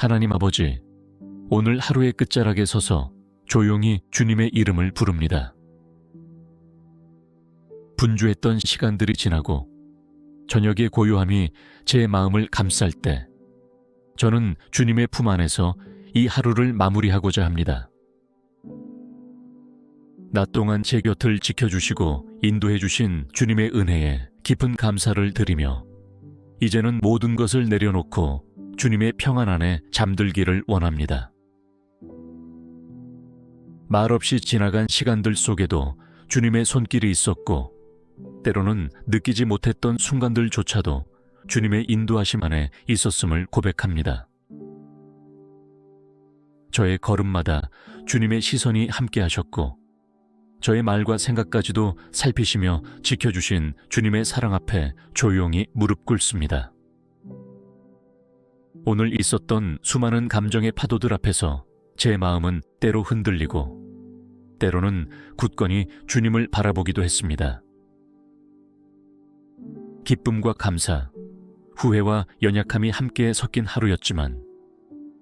하나님 아버지, 오늘 하루의 끝자락에 서서 조용히 주님의 이름을 부릅니다. 분주했던 시간들이 지나고 저녁의 고요함이 제 마음을 감쌀 때 저는 주님의 품 안에서 이 하루를 마무리하고자 합니다. 낮 동안 제 곁을 지켜주시고 인도해주신 주님의 은혜에 깊은 감사를 드리며 이제는 모든 것을 내려놓고 주님의 평안 안에 잠들기를 원합니다. 말없이 지나간 시간들 속에도 주님의 손길이 있었고 때로는 느끼지 못했던 순간들조차도 주님의 인도하심 안에 있었음을 고백합니다. 저의 걸음마다 주님의 시선이 함께 하셨고 저의 말과 생각까지도 살피시며 지켜주신 주님의 사랑 앞에 조용히 무릎 꿇습니다. 오늘 있었던 수많은 감정의 파도들 앞에서 제 마음은 때로 흔들리고 때로는 굳건히 주님을 바라보기도 했습니다. 기쁨과 감사, 후회와 연약함이 함께 섞인 하루였지만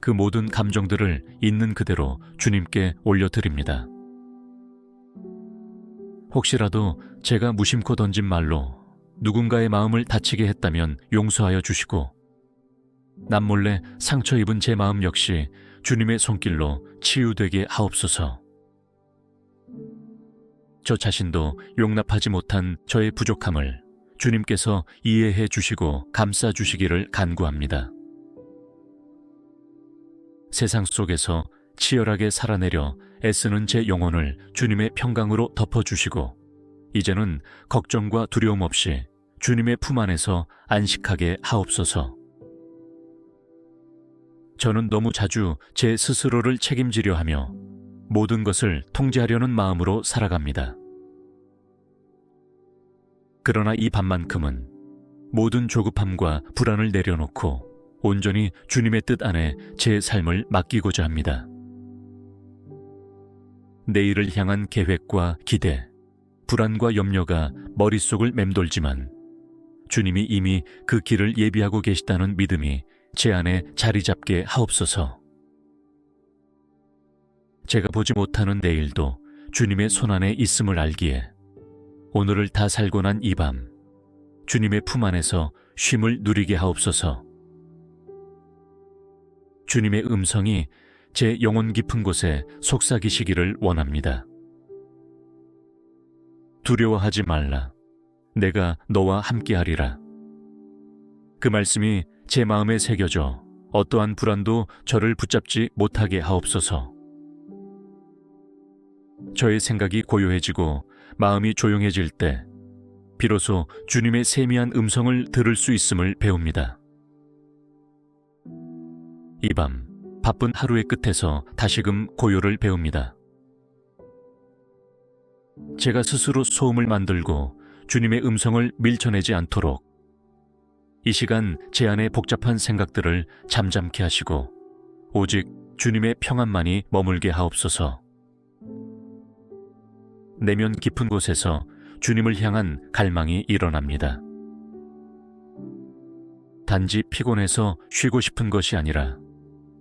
그 모든 감정들을 있는 그대로 주님께 올려드립니다. 혹시라도 제가 무심코 던진 말로 누군가의 마음을 다치게 했다면 용서하여 주시고 남몰래 상처 입은 제 마음 역시 주님의 손길로 치유되게 하옵소서. 저 자신도 용납하지 못한 저의 부족함을 주님께서 이해해 주시고 감싸 주시기를 간구합니다. 세상 속에서 치열하게 살아내려 애쓰는 제 영혼을 주님의 평강으로 덮어주시고 이제는 걱정과 두려움 없이 주님의 품 안에서 안식하게 하옵소서. 저는 너무 자주 제 스스로를 책임지려 하며 모든 것을 통제하려는 마음으로 살아갑니다. 그러나 이 밤만큼은 모든 조급함과 불안을 내려놓고 온전히 주님의 뜻 안에 제 삶을 맡기고자 합니다. 내일을 향한 계획과 기대, 불안과 염려가 머릿속을 맴돌지만 주님이 이미 그 길을 예비하고 계시다는 믿음이 제 안에 자리 잡게 하옵소서. 제가 보지 못하는 내일도 주님의 손 안에 있음을 알기에 오늘을 다 살고 난 이 밤 주님의 품 안에서 쉼을 누리게 하옵소서. 주님의 음성이 제 영혼 깊은 곳에 속삭이시기를 원합니다. 두려워하지 말라. 내가 너와 함께하리라. 그 말씀이 제 마음에 새겨져 어떠한 불안도 저를 붙잡지 못하게 하옵소서. 저의 생각이 고요해지고 마음이 조용해질 때 비로소 주님의 세미한 음성을 들을 수 있음을 배웁니다. 이 밤 바쁜 하루의 끝에서 다시금 고요를 배웁니다. 제가 스스로 소음을 만들고 주님의 음성을 밀쳐내지 않도록 이 시간 제 안의 복잡한 생각들을 잠잠케 하시고 오직 주님의 평안만이 머물게 하옵소서. 내면 깊은 곳에서 주님을 향한 갈망이 일어납니다. 단지 피곤해서 쉬고 싶은 것이 아니라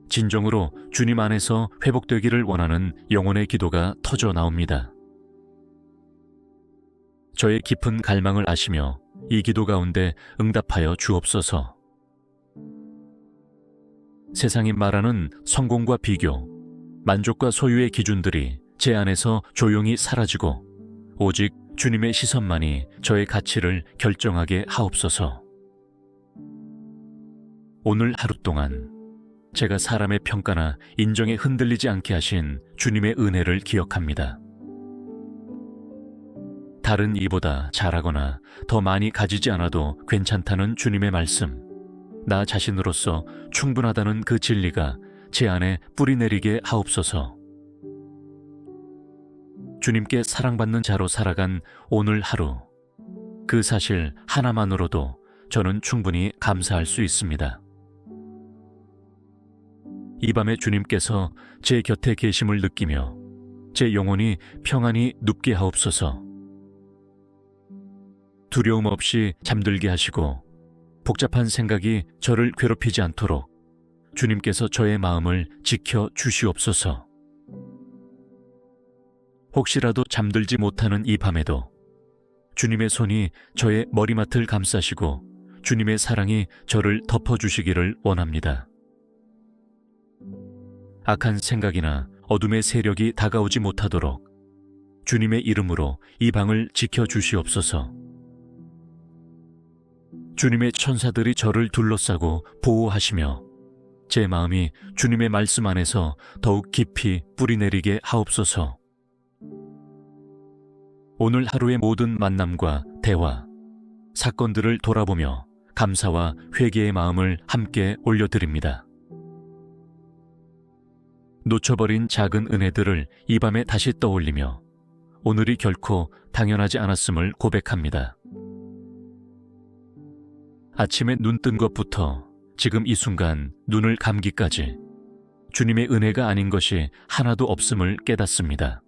진정으로 주님 안에서 회복되기를 원하는 영혼의 기도가 터져 나옵니다. 저의 깊은 갈망을 아시며 이 기도 가운데 응답하여 주옵소서. 세상이 말하는 성공과 비교, 만족과 소유의 기준들이 제 안에서 조용히 사라지고 오직 주님의 시선만이 저의 가치를 결정하게 하옵소서. 오늘 하루 동안 제가 사람의 평가나 인정에 흔들리지 않게 하신 주님의 은혜를 기억합니다. 다른 이보다 잘하거나 더 많이 가지지 않아도 괜찮다는 주님의 말씀, 나 자신으로서 충분하다는 그 진리가 제 안에 뿌리내리게 하옵소서. 주님께 사랑받는 자로 살아간 오늘 하루, 그 사실 하나만으로도 저는 충분히 감사할 수 있습니다. 이 밤에 주님께서 제 곁에 계심을 느끼며 제 영혼이 평안히 눕게 하옵소서. 두려움 없이 잠들게 하시고 복잡한 생각이 저를 괴롭히지 않도록 주님께서 저의 마음을 지켜 주시옵소서. 혹시라도 잠들지 못하는 이 밤에도 주님의 손이 저의 머리맡을 감싸시고 주님의 사랑이 저를 덮어주시기를 원합니다. 악한 생각이나 어둠의 세력이 다가오지 못하도록 주님의 이름으로 이 방을 지켜 주시옵소서. 주님의 천사들이 저를 둘러싸고 보호하시며 제 마음이 주님의 말씀 안에서 더욱 깊이 뿌리내리게 하옵소서. 오늘 하루의 모든 만남과 대화, 사건들을 돌아보며 감사와 회개의 마음을 함께 올려드립니다. 놓쳐버린 작은 은혜들을 이 밤에 다시 떠올리며 오늘이 결코 당연하지 않았음을 고백합니다. 아침에 눈 뜬 것부터 지금 이 순간 눈을 감기까지 주님의 은혜가 아닌 것이 하나도 없음을 깨닫습니다.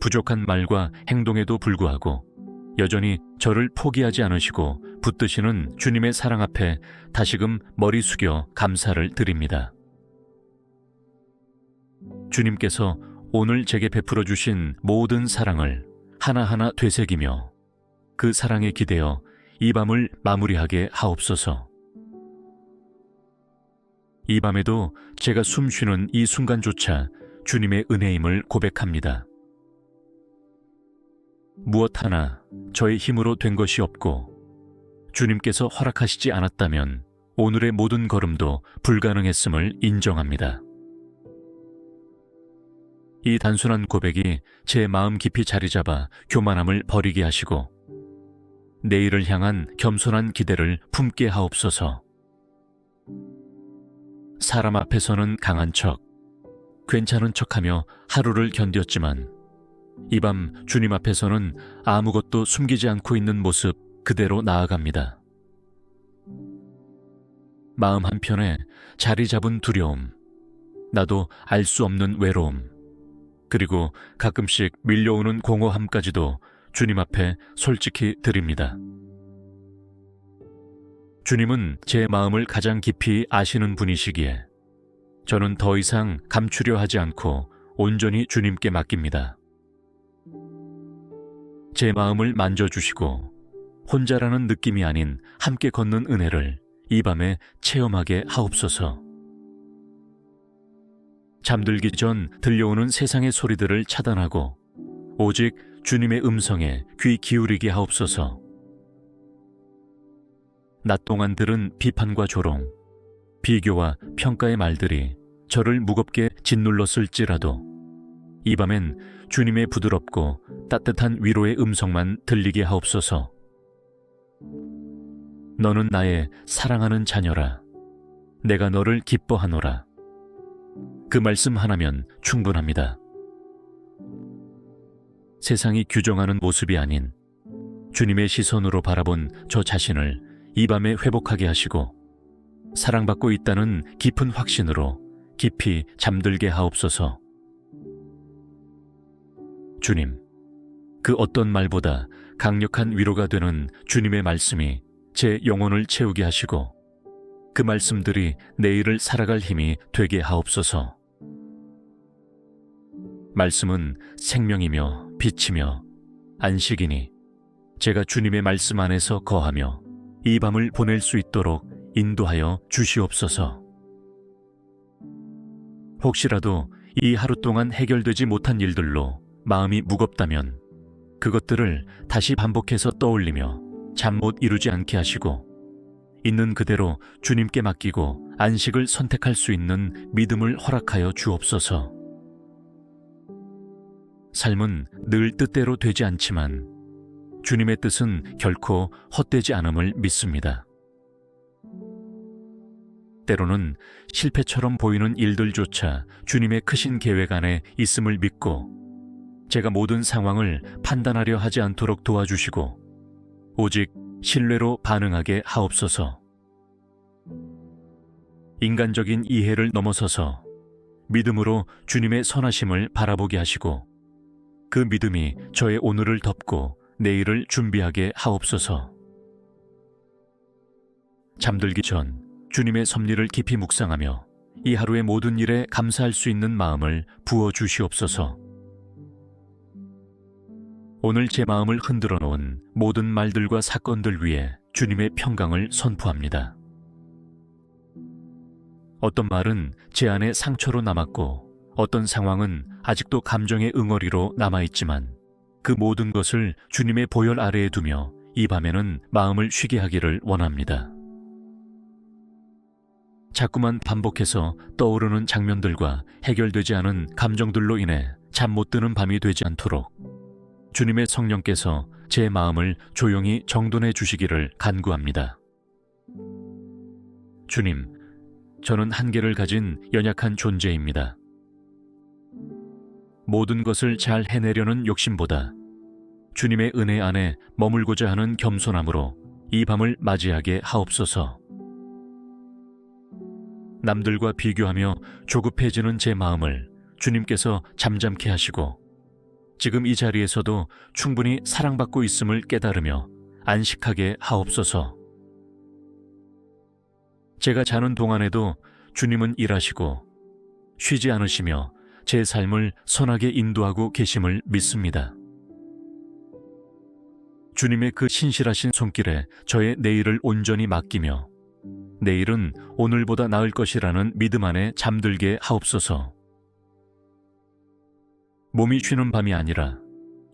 부족한 말과 행동에도 불구하고 여전히 저를 포기하지 않으시고 붙드시는 주님의 사랑 앞에 다시금 머리 숙여 감사를 드립니다. 주님께서 오늘 제게 베풀어 주신 모든 사랑을 하나하나 되새기며 그 사랑에 기대어 이 밤을 마무리하게 하옵소서. 이 밤에도 제가 숨 쉬는 이 순간조차 주님의 은혜임을 고백합니다. 무엇 하나 저의 힘으로 된 것이 없고 주님께서 허락하시지 않았다면 오늘의 모든 걸음도 불가능했음을 인정합니다. 이 단순한 고백이 제 마음 깊이 자리 잡아 교만함을 버리게 하시고 내일을 향한 겸손한 기대를 품게 하옵소서. 사람 앞에서는 강한 척, 괜찮은 척하며 하루를 견뎠지만 이 밤 주님 앞에서는 아무것도 숨기지 않고 있는 모습 그대로 나아갑니다. 마음 한편에 자리 잡은 두려움, 나도 알 수 없는 외로움, 그리고 가끔씩 밀려오는 공허함까지도 주님 앞에 솔직히 드립니다. 주님은 제 마음을 가장 깊이 아시는 분이시기에 저는 더 이상 감추려 하지 않고 온전히 주님께 맡깁니다. 제 마음을 만져주시고 혼자라는 느낌이 아닌 함께 걷는 은혜를 이 밤에 체험하게 하옵소서. 잠들기 전 들려오는 세상의 소리들을 차단하고 오직 주님의 음성에 귀 기울이게 하옵소서. 낮 동안 들은 비판과 조롱, 비교와 평가의 말들이 저를 무겁게 짓눌렀을지라도 이 밤엔 주님의 부드럽고 따뜻한 위로의 음성만 들리게 하옵소서. 너는 나의 사랑하는 자녀라. 내가 너를 기뻐하노라. 그 말씀 하나면 충분합니다. 세상이 규정하는 모습이 아닌 주님의 시선으로 바라본 저 자신을 이 밤에 회복하게 하시고 사랑받고 있다는 깊은 확신으로 깊이 잠들게 하옵소서. 주님, 그 어떤 말보다 강력한 위로가 되는 주님의 말씀이 제 영혼을 채우게 하시고 그 말씀들이 내일을 살아갈 힘이 되게 하옵소서. 말씀은 생명이며 빛이며 안식이니 제가 주님의 말씀 안에서 거하며 이 밤을 보낼 수 있도록 인도하여 주시옵소서. 혹시라도 이 하루 동안 해결되지 못한 일들로 마음이 무겁다면 그것들을 다시 반복해서 떠올리며 잠 못 이루지 않게 하시고 있는 그대로 주님께 맡기고 안식을 선택할 수 있는 믿음을 허락하여 주옵소서. 삶은 늘 뜻대로 되지 않지만 주님의 뜻은 결코 헛되지 않음을 믿습니다. 때로는 실패처럼 보이는 일들조차 주님의 크신 계획 안에 있음을 믿고 제가 모든 상황을 판단하려 하지 않도록 도와주시고 오직 신뢰로 반응하게 하옵소서. 인간적인 이해를 넘어서서 믿음으로 주님의 선하심을 바라보게 하시고 그 믿음이 저의 오늘을 덮고 내일을 준비하게 하옵소서. 잠들기 전 주님의 섭리를 깊이 묵상하며 이 하루의 모든 일에 감사할 수 있는 마음을 부어 주시옵소서. 오늘 제 마음을 흔들어 놓은 모든 말들과 사건들 위해 주님의 평강을 선포합니다. 어떤 말은 제 안에 상처로 남았고 어떤 상황은 아직도 감정의 응어리로 남아있지만 그 모든 것을 주님의 보혈 아래에 두며 이 밤에는 마음을 쉬게 하기를 원합니다. 자꾸만 반복해서 떠오르는 장면들과 해결되지 않은 감정들로 인해 잠 못 드는 밤이 되지 않도록 주님의 성령께서 제 마음을 조용히 정돈해 주시기를 간구합니다. 주님, 저는 한계를 가진 연약한 존재입니다. 모든 것을 잘 해내려는 욕심보다 주님의 은혜 안에 머물고자 하는 겸손함으로 이 밤을 맞이하게 하옵소서. 남들과 비교하며 조급해지는 제 마음을 주님께서 잠잠케 하시고 지금 이 자리에서도 충분히 사랑받고 있음을 깨달으며 안식하게 하옵소서. 제가 자는 동안에도 주님은 일하시고 쉬지 않으시며 제 삶을 선하게 인도하고 계심을 믿습니다. 주님의 그 신실하신 손길에 저의 내일을 온전히 맡기며 내일은 오늘보다 나을 것이라는 믿음 안에 잠들게 하옵소서. 몸이 쉬는 밤이 아니라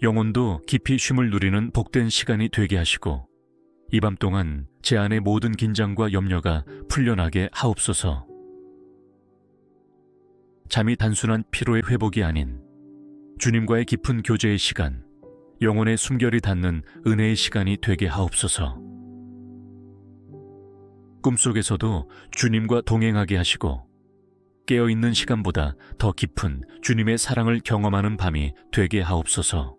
영혼도 깊이 쉼을 누리는 복된 시간이 되게 하시고 이 밤 동안 제 안의 모든 긴장과 염려가 풀려나게 하옵소서. 잠이 단순한 피로의 회복이 아닌 주님과의 깊은 교제의 시간, 영혼의 숨결이 닿는 은혜의 시간이 되게 하옵소서. 꿈속에서도 주님과 동행하게 하시고 깨어있는 시간보다 더 깊은 주님의 사랑을 경험하는 밤이 되게 하옵소서.